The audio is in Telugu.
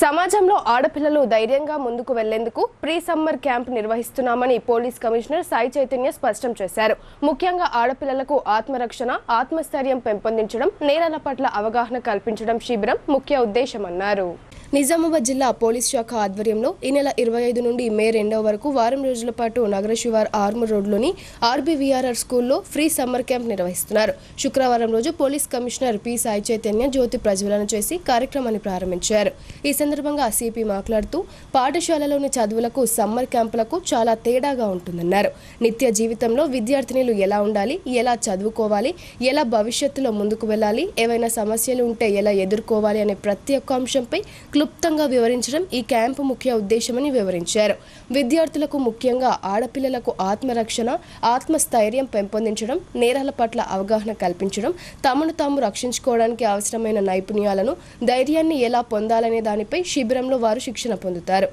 సమాజంలో ఆడపిల్లలు ధైర్యంగా ముందుకు వెళ్ళేందుకు ప్రీ సమ్మర్ క్యాంప్ నిర్వహిస్తున్నామని పోలీస్ కమిషనర్ సాయి చైతన్య స్పష్టం చేశారు. ముఖ్యంగా ఆడపిల్లలకు ఆత్మరక్షణ ఆత్మస్థైర్యం పెంపొందించడం నేరాల పట్ల అవగాహన కల్పించడం శిబిరం ముఖ్య ఉద్దేశమన్నారు. నిజామాబాద్ జిల్లా పోలీస్ శాఖ ఆధ్వర్యంలో ఈ నెల ఇరవై ఐదు నుండి మే రెండవ వరకు వారం రోజుల పాటు నగర శివార్ ఆర్మూర్ రోడ్లోని ఆర్బీవీఆర్ఆర్ స్కూల్లో ఫ్రీ సమ్మర్ క్యాంప్ నిర్వహిస్తున్నారు. శుక్రవారం రోజు police commissioner P Sai Chaitanya జ్యోతి ప్రజ్వలన చేసి కార్యక్రమాన్ని ప్రారంభించారు. ఈ సందర్భంగా సిపి మాట్లాడుతూ పాఠశాలలోని చదువులకు సమ్మర్ క్యాంపులకు చాలా తేడాగా ఉంటుందన్నారు. నిత్య జీవితంలో విద్యార్థినిలు ఎలా ఉండాలి ఎలా చదువుకోవాలి ఎలా భవిష్యత్తులో ముందుకు వెళ్ళాలి ఏవైనా సమస్యలు ఉంటే ఎలా ఎదుర్కోవాలి అనే ప్రతి ఒక్క అంశంపై క్లుప్తంగా వివరించడం ఈ క్యాంపు ముఖ్య ఉద్దేశమని వివరించారు. విద్యార్థులకు ముఖ్యంగా ఆడపిల్లలకు ఆత్మరక్షణ ఆత్మస్థైర్యం పెంపొందించడం నేరాల పట్ల అవగాహన కల్పించడం తమను తాము రక్షించుకోవడానికి అవసరమైన నైపుణ్యాలను ధైర్యాన్ని ఎలా పొందాలనే దానిపై శిబిరంలో వారు శిక్షణ పొందుతారు.